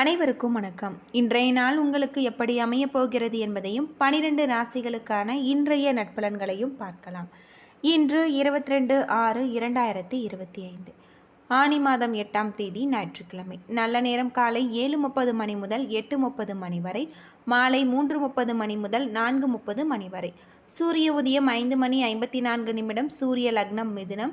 அனைவருக்கும் வணக்கம். இன்றைய நாள் உங்களுக்கு எப்படி அமையப் போகிறது என்பதையும் பனிரெண்டு ராசிகளுக்கான இன்றைய நட்பலன்களையும் பார்க்கலாம். இன்று இருபத்தி ரெண்டு ஆறு இரண்டாயிரத்தி இருபத்தி ஐந்து. ஆனி மாதம் எட்டாம் தேதி ஞாயிற்றுக்கிழமை. நல்ல நேரம் காலை ஏழு முப்பது மணி முதல் எட்டு முப்பது மணி வரை மாலை மூன்று முப்பது மணி முதல் நான்கு முப்பது மணி வரை. சூரிய உதயம் ஐந்து மணி ஐம்பத்தி நான்கு நிமிடம் சூரிய லக்னம் மிதுனம்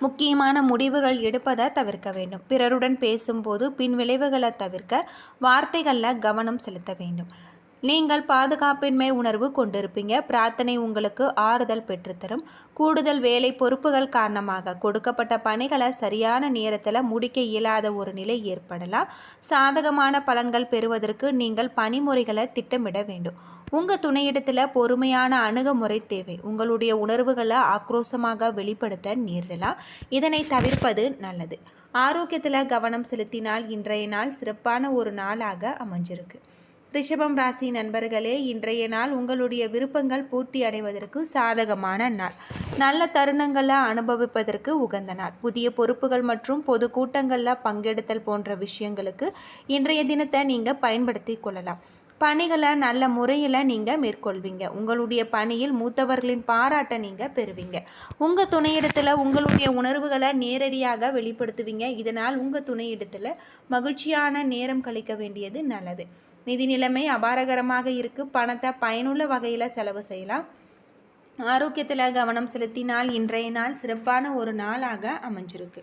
முக்கியமான முடிவுகள் எடுப்பதை தவிர்க்க வேண்டும். பிறருடன் பேசும்போது பின் விளைவுகளை தவிர்க்க வார்த்தைகளில் கவனம் செலுத்த வேண்டும். நீங்கள் பாதுகாப்பின்மை உணர்வு கொண்டிருப்பீங்க. பிரார்த்தனை உங்களுக்கு ஆறுதல் பெற்றுத்தரும். கூடுதல் வேலை பொறுப்புகள் காரணமாக கொடுக்கப்பட்ட பணிகளை சரியான நேரத்தில் முடிக்க இயலாத ஒரு நிலை ஏற்படலாம். சாதகமான பலன்கள் பெறுவதற்கு நீங்கள் பணிமுறைகளை திட்டமிட வேண்டும். உங்கள் துணையிடத்தில் பொறுமையான அணுகுமுறை தேவை. உங்களுடைய உணர்வுகளை ஆக்ரோஷமாக வெளிப்படுத்த நேரிடலாம். இதனை தவிர்ப்பது நல்லது. ஆரோக்கியத்தில் கவனம் செலுத்தினால் இன்றைய நாள் சிறப்பான ஒரு நாளாக அமைஞ்சிருக்கு. ரிஷபம் ராசி நண்பர்களே இன்றைய நாள் உங்களுடைய விருப்பங்கள் பூர்த்தி அடைவதற்கு சாதகமான நாள். நல்ல தருணங்களை அனுபவிப்பதற்கு உகந்த நாள். புதிய பொறுப்புகள் மற்றும் பொது கூட்டங்களில் பங்கெடுத்தல் போன்ற விஷயங்களுக்கு இன்றைய தினத்தை நீங்கள் பயன்படுத்தி கொள்ளலாம். பணிகளை நல்ல முறையில் நீங்கள் மேற்கொள்வீங்க. உங்களுடைய பணியில் மூத்தவர்களின் பாராட்டை நீங்கள் பெறுவீங்க. உங்கள் துணையிடத்தில் உங்களுடைய உணர்வுகளை நேரடியாக வெளிப்படுத்துவீங்க. இதனால் உங்கள் துணையிடத்தில் மகிழ்ச்சியான நேரம் கழிக்க வேண்டியது நல்லது. நிதி நிலைமை அபாரகரமாக இருக்கு. பணத்தை பயனுள்ள வகையில் செலவு செய்யலாம். ஆரோக்கியத்தில் கவனம் செலுத்தினால் இன்றைய நாள் சிறப்பான ஒரு நாளாக அமைஞ்சிருக்கு.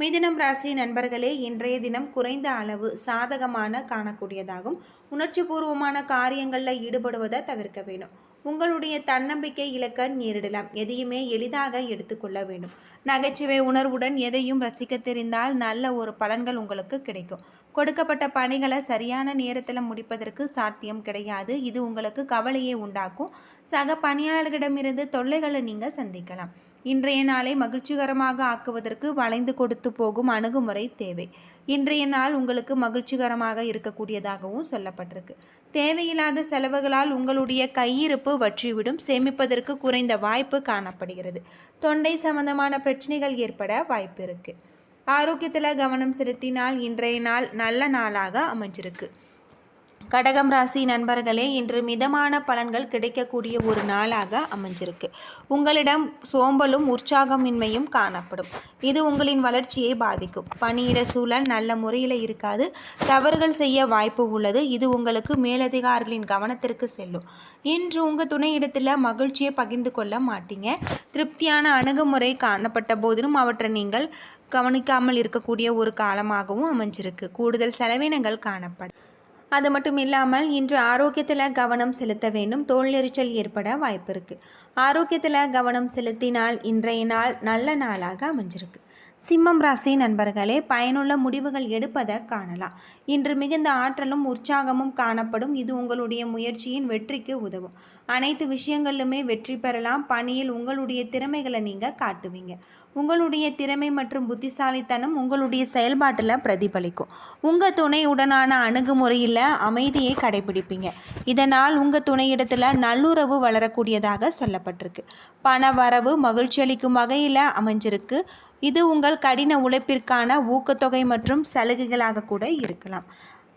மிதினம் ராசி நண்பர்களே இன்றைய தினம் குறைந்த அளவு சாதகமான காணக்கூடியதாகும். உணர்ச்சிபூர்வமான காரியங்களில் ஈடுபடுவதை தவிர்க்க வேண்டும். உங்களுடைய தன்னம்பிக்கை இழக்க நேரிடலாம். எதையுமே எளிதாக எடுத்துக்கொள்ள வேண்டும். நகைச்சுவை உணர்வுடன் எதையும் ரசிக்க தெரிந்தால் நல்ல ஒரு பலன்கள் உங்களுக்கு கிடைக்கும். கொடுக்கப்பட்ட பணிகளை சரியான நேரத்தில் முடிப்பதற்கு சாத்தியம் கிடையாது. இது உங்களுக்கு கவலையை உண்டாக்கும். சக பணியாளர்களிடமிருந்து தொல்லைகளை நீங்கள் சந்திக்கலாம். இன்றைய நாளை மகிழ்ச்சிகரமாக ஆக்குவதற்கு வளைந்து கொடுத்து போகும் அணுகுமுறை தேவை. இன்றைய நாள் உங்களுக்கு மகிழ்ச்சிகரமாக இருக்கக்கூடியதாகவும் சொல்லப்பட்டிருக்கு. தேவையில்லாத செலவுகளால் உங்களுடைய கையிருப்பு வற்றிவிடும். சேமிப்பதற்கு குறைந்த வாய்ப்பு காணப்படுகிறது. தொண்டை சம்பந்தமான பிரச்சனைகள் ஏற்பட வாய்ப்பு இருக்குது ஆரோக்கியத்தில் கவனம் செலுத்தினால் இன்றைய நாள் நல்ல நாளாக அமைஞ்சிருக்கு. கடகம் ராசி நண்பர்களே இன்று மிதமான பலன்கள் கிடைக்கக்கூடிய ஒரு நாளாக அமைஞ்சிருக்கு. உங்களிடம் சோம்பலும் உற்சாகமின்மையும் காணப்படும். இது உங்களின் வளர்ச்சியை பாதிக்கும். பணியிட சூழல் நல்ல முறையில் இருக்காது. தவறுகள் செய்ய வாய்ப்பு உள்ளது. இது உங்களுக்கு மேலதிகாரிகளின் கவனத்திற்கு செல்லும். இன்று உங்கள் துணையிடத்தில் மகிழ்ச்சியை பகிர்ந்து கொள்ள மாட்டீங்க. திருப்தியான அணுகுமுறை காணப்பட்ட போதிலும் அவற்றை நீங்கள் கவனிக்காமல் இருக்கக்கூடிய ஒரு காலமாகவும் அமைஞ்சிருக்கு. கூடுதல் செலவினங்கள் காணப்படும். அது மட்டும் இல்லாமல் இன்று ஆரோக்கியத்தில் கவனம் செலுத்த வேண்டும். தோல் எரிச்சல் ஏற்பட வாய்ப்பு இருக்குது ஆரோக்கியத்தில் கவனம் செலுத்தினால் இன்றைய நாள் நல்ல நாளாக அமைஞ்சிருக்கு. சிம்மம் ராசி நண்பர்களே பயனுள்ள முடிவுகள் எடுப்பதை காணலாம். இன்று மிகுந்த ஆற்றலும் உற்சாகமும் காணப்படும். இது உங்களுடைய முயற்சியின் வெற்றிக்கு உதவும். அனைத்து விஷயங்களிலுமே வெற்றி பெறலாம். பணியில் உங்களுடைய திறமைகளை நீங்கள் காட்டுவீங்க. உங்களுடைய திறமை மற்றும் புத்திசாலித்தனம் உங்களுடைய செயல்பாட்டில் பிரதிபலிக்கும். உங்கள் துணையுடனான அணுகுமுறையில் அமைதியை கடைபிடிப்பீங்க. இதனால் உங்கள் துணையிடத்தில் நல்லுறவு வளரக்கூடியதாக சொல்லப்பட்டிருக்கு. பண வரவு மகிழ்ச்சி அளிக்கும் வகையில் அமைஞ்சிருக்கு. இது உங்கள் கடின உழைப்பிற்கான ஊக்கத்தொகை மற்றும் சலுகைகளாக கூட இருக்கலாம்.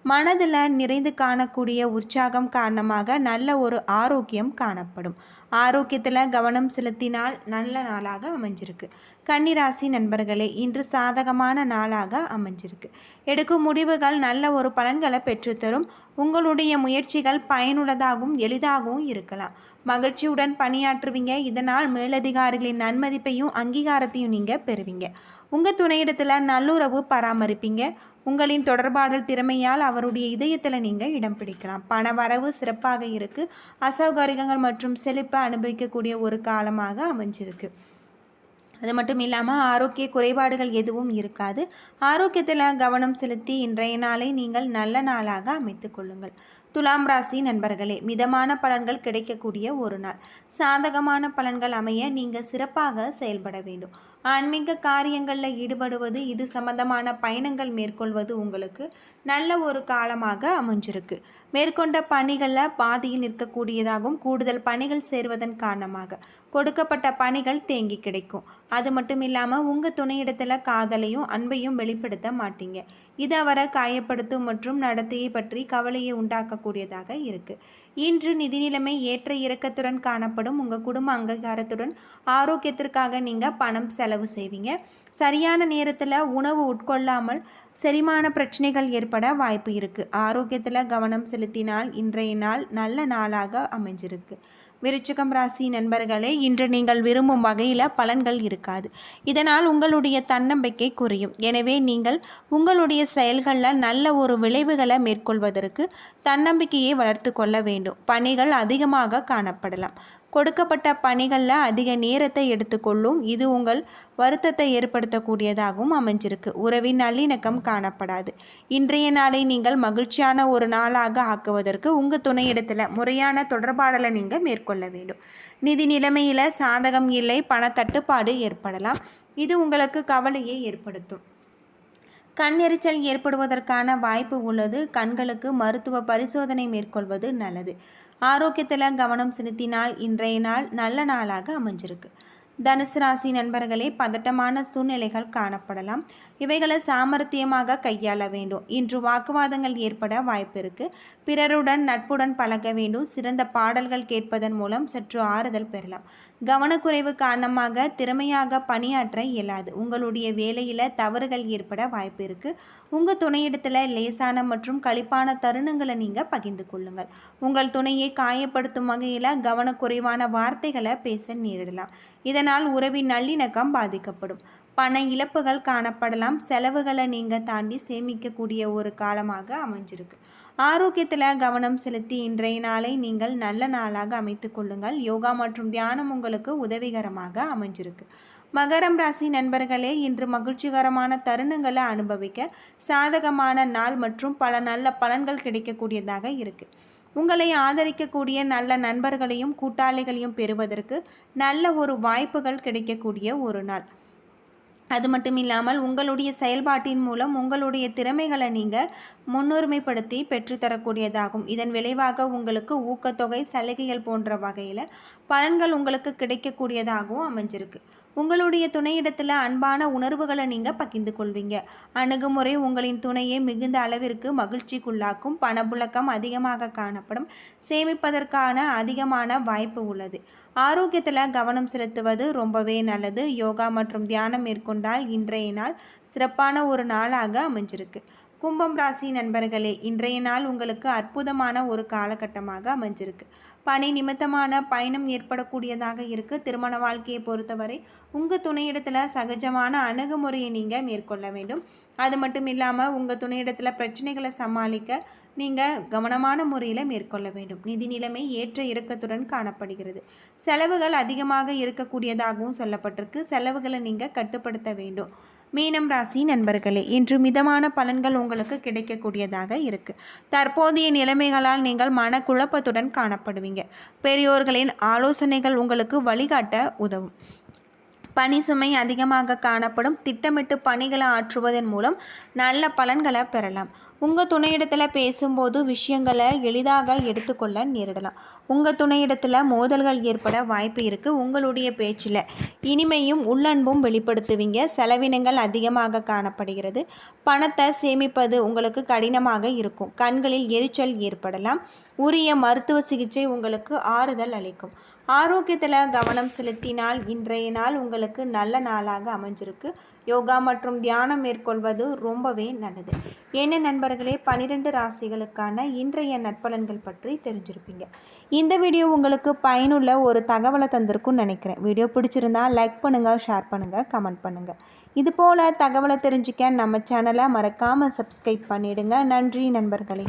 மனதில் நிறைந்து காணக்கூடிய உற்சாகம் காரணமாக நல்ல ஒரு ஆரோக்கியம் காணப்படும். ஆரோக்கியத்தில் கவனம் செலுத்தினால் நல்ல நாளாக அமைஞ்சிருக்கு. கன்னிராசி நண்பர்களே இன்று சாதகமான நாளாக அமைஞ்சிருக்கு. எடுக்கும் முடிவுகள் நல்ல ஒரு பலன்களை பெற்றுத்தரும். உங்களுடைய முயற்சிகள் பயனுள்ளதாகவும் எளிதாகவும் இருக்கலாம். மகிழ்ச்சியுடன் பணியாற்றுவீங்க. இதனால் மேலதிகாரிகளின் நன்மதிப்பையும் அங்கீகாரத்தையும் நீங்கள் பெறுவீங்க. உங்கள் துணையிடத்தில் நல்லுறவு பராமரிப்பீங்க. உங்களின் தொடர்பாடல் திறமையால் அவருடைய இதயத்தில் நீங்கள் இடம் பிடிக்கலாம். பண வரவு சிறப்பாக இருக்குது அசௌகரியங்கள் மற்றும் செழிப்பு அனுபவிக்கக்கூடிய ஒரு காலமாக அமைஞ்சிருக்கு. அது மட்டும் இல்லாமல் ஆரோக்கிய குறைபாடுகள் எதுவும் இருக்காது. ஆரோக்கியத்தில் கவனம் செலுத்தி இன்றைய நாளை நீங்கள் நல்ல நாளாக அமைத்து கொள்ளுங்கள். துலாம் ராசி நண்பர்களே மிதமான பலன்கள் கிடைக்கக்கூடிய ஒரு நாள். சாதகமான பலன்கள் அமைய நீங்கள் சிறப்பாக செயல்பட வேண்டும். ஆன்மீக காரியங்களில் ஈடுபடுவது இது சம்பந்தமான பயணங்கள் மேற்கொள்வது உங்களுக்கு நல்ல ஒரு காலமாக அமைஞ்சிருக்கு. மேற்கொண்ட பணிகளில் பாதியில் நிற்கக்கூடியதாகவும் கூடுதல் பணிகள் சேர்வதன் காரணமாக. கொடுக்கப்பட்ட பணிகள் தேங்கி கிடைக்கும். அது மட்டும் இல்லாமல் உங்கள் துணையிடத்தில் காதலையும் அன்பையும் வெளிப்படுத்த மாட்டீங்க. இது அவரை காயப்படுத்தும் மற்றும் நடத்தையை பற்றி கவலையை உண்டாக்கக்கூடியதாக இருக்குது இன்று நிதி நிலைமை ஏற்ற இறக்கத்துடன் காணப்படும் உங்கள் குடும்ப அங்கீகாரத்துடன் ஆரோக்கியத்திற்காக நீங்கள் பணம் செலவு செய்வீங்க. சரியான நேரத்தில் உணவு உட்கொள்ளாமல் செரிமான பிரச்சனைகள் ஏற்பட வாய்ப்பு இருக்குது ஆரோக்கியத்தில் கவனம் செலுத்தினால் இன்றைய நாள் நல்ல நாளாக அமைஞ்சிருக்கு. விருச்சிகம் ராசி நண்பர்களே இன்று நீங்கள் விரும்பும் வகையில் பலன்கள் இருக்காது. இதனால் உங்களுடைய தன்னம்பிக்கை குறையும். எனவே நீங்கள் உங்களுடைய செயல்களில் நல்ல ஒரு விளைவுகளை மேற்கொள்வதற்கு தன்னம்பிக்கையை வளர்த்து கொள்ள வேண்டும். பணிகள் அதிகமாக காணப்படலாம். கொடுக்கப்பட்ட பணிகளில் அதிக நேரத்தை எடுத்துக்கொள்ளும். இது உங்கள் வருத்தத்தை ஏற்படுத்தக்கூடியதாகவும் அமைஞ்சிருக்கு. உறவின் நல்லிணக்கம் காணப்படாது. இன்றைய நாளை நீங்கள் மகிழ்ச்சியான ஒரு நாளாக ஆக்குவதற்கு உங்கள் துணையிடத்தில் முறையான தொடர்பாடலை நீங்கள் மேற்கொள்ள வேண்டும். நிதி நிலைமையில் சாதகம் இல்லை பணத்தட்டுப்பாடு ஏற்படலாம். இது உங்களுக்கு கவலையை ஏற்படுத்தும். கண் எரிச்சல் ஏற்படுவதற்கான வாய்ப்பு உள்ளது. கண்களுக்கு மருத்துவ பரிசோதனை மேற்கொள்வது நல்லது. ஆரோக்கியத்தில் கவனம் செலுத்தினால் இன்றைய நாள் நல்ல நாளாக அமைஞ்சிருக்கு. தனுசு ராசி நண்பர்களே பதட்டமான சூழ்நிலைகள் காணப்படலாம். இவைகளை சாமர்த்தியமாக கையாள வேண்டும். இன்று வாக்குவாதங்கள் ஏற்பட வாய்ப்பு இருக்கு. பிறருடன் நட்புடன் பழக வேண்டும். சிறந்த பாடல்கள் கேட்பதன் மூலம் சற்று ஆறுதல் பெறலாம். கவனக்குறைவு காரணமாக திறமையாக பணியாற்ற இயலாது. உங்களுடைய வேலையில் தவறுகள் ஏற்பட வாய்ப்பு இருக்கு. உங்கள் துணையிடத்தில் லேசான மற்றும் களிப்பான தருணங்களை நீங்கள் பகிர்ந்து கொள்ளுங்கள். உங்கள் துணையை காயப்படுத்தும் வகையில் கவனக்குறைவான வார்த்தைகளை பேச நேரிடலாம். இதன் இதனால் உறவின் நல்லிணக்கம் பாதிக்கப்படும். பண இழப்புகள் காணப்படலாம். செலவுகளை நீங்கள் தாண்டி சேமிக்கக்கூடிய ஒரு காலமாக அமைஞ்சிருக்கு. ஆரோக்கியத்தில் கவனம் செலுத்தி இன்றைய நாளை நீங்கள் நல்ல நாளாக அமைத்து கொள்ளுங்கள். யோகா மற்றும் தியானம் உங்களுக்கு உதவிகரமாக அமைஞ்சிருக்கு. மகரம் ராசி நண்பர்களே இன்று மகிழ்ச்சிகரமான தருணங்களை அனுபவிக்க சாதகமான நாள் மற்றும் பல நல்ல பலன்கள் கிடைக்கக்கூடியதாக இருக்குது உங்களை ஆதரிக்கக்கூடிய நல்ல நண்பர்களையும் கூட்டாளிகளையும் பெறுவதற்கு நல்ல ஒரு வாய்ப்புகள் கிடைக்கக்கூடிய ஒரு நாள். அது மட்டும் இல்லாமல் உங்களுடைய செயல்பாட்டின் மூலம் உங்களுடைய திறமைகளை நீங்கள் முன்னுரிமைப்படுத்தி பெற்றுத்தரக்கூடியதாகும். இதன் விளைவாக உங்களுக்கு ஊக்கத்தொகை சலுகைகள் போன்ற வகையில் பலன்கள் உங்களுக்கு கிடைக்கக்கூடியதாகவும் அமைஞ்சிருக்கு. உங்களுடைய துணையிடத்தில் அன்பான உணர்வுகளை நீங்கள் பகிர்ந்து கொள்வீங்க அணுகுமுறை உங்களின் துணையை மிகுந்த அளவிற்கு மகிழ்ச்சிக்குள்ளாக்கும் பணப்புழக்கம் அதிகமாக காணப்படும் சேமிப்பதற்கான அதிகமான வாய்ப்பு உள்ளது. ஆரோக்கியத்தில் கவனம் செலுத்துவது ரொம்பவே நல்லது. யோகா மற்றும் தியானம் மேற்கொண்டால் இன்றைய நாள் சிறப்பான ஒரு நாளாக அமைஞ்சிருக்கு. கும்பம் ராசி நண்பர்களே இன்றைய நாள் உங்களுக்கு அற்புதமான ஒரு காலகட்டமாக அமைஞ்சிருக்கு. பணி நிமித்தமான பயணம் ஏற்படக்கூடியதாக இருக்குது திருமண வாழ்க்கையை பொறுத்தவரை உங்கள் துணையிடத்தில் சகஜமான அணுகுமுறையை நீங்கள் மேற்கொள்ள வேண்டும். அது மட்டும் இல்லாமல் உங்கள் துணையிடத்தில் பிரச்சனைகளை சமாளிக்க நீங்கள் கவனமான முறையில் மேற்கொள்ள வேண்டும். நிதி நிலைமை ஏற்ற இறக்கத்துடன் காணப்படுகிறது. செலவுகள் அதிகமாக இருக்கக்கூடியதாகவும் சொல்லப்பட்டிருக்கு. செலவுகளை நீங்கள் கட்டுப்படுத்த வேண்டும். மீனம் ராசி நண்பர்களே இன்று மிதமான பலன்கள் உங்களுக்கு கிடைக்கக்கூடியதாக இருக்குது தற்போதைய நிலைமைகளால் நீங்கள் மனக்குழப்பத்துடன் காணப்படுவீங்க. பெரியோர்களின் ஆலோசனைகள் உங்களுக்கு வழிகாட்ட உதவும். பணி சுமை அதிகமாக காணப்படும். திட்டமிட்டு பணிகளை ஆற்றுவதன் மூலம் நல்ல பலன்களை பெறலாம். உங்கள் துணையிடத்தில் பேசும்போது விஷயங்களை எளிதாக எடுத்துக்கொள்ள நேரிடலாம். உங்கள் துணையிடத்தில் மோதல்கள் ஏற்பட வாய்ப்பு இருக்குது உங்களுடைய பேச்சில் இனிமையும் உள்ளன்பும் வெளிப்படுத்துவீங்க. செலவினங்கள் அதிகமாக காணப்படுகிறது. பணத்தை சேமிப்பது உங்களுக்கு கடினமாக இருக்கும். கண்களில் எரிச்சல் ஏற்படலாம். உரிய மருத்துவ சிகிச்சை உங்களுக்கு ஆறுதல் அளிக்கும். ஆரோக்கியத்தில் கவனம் செலுத்தினால் இன்றைய நாள் உங்களுக்கு நல்ல நாளாக அமைஞ்சிருக்கு. யோகா மற்றும் தியானம் மேற்கொள்வது ரொம்பவே நல்லது. என்ன நண்பர்களே பனிரெண்டு ராசிகளுக்கான இன்றைய நட்பலன்கள் பற்றி தெரிஞ்சிருப்பீங்க. இந்த வீடியோ உங்களுக்கு பயனுள்ள ஒரு தகவலை தந்திருக்கும்னு நினைக்கிறேன். வீடியோ பிடிச்சிருந்தா லைக் பண்ணுங்கள் ஷேர் பண்ணுங்கள் கமெண்ட் பண்ணுங்கள் இது போல் தகவலை தெரிஞ்சுக்க நம்ம சேனலை மறக்காமல் சப்ஸ்கிரைப் பண்ணிவிடுங்க நன்றி நண்பர்களே.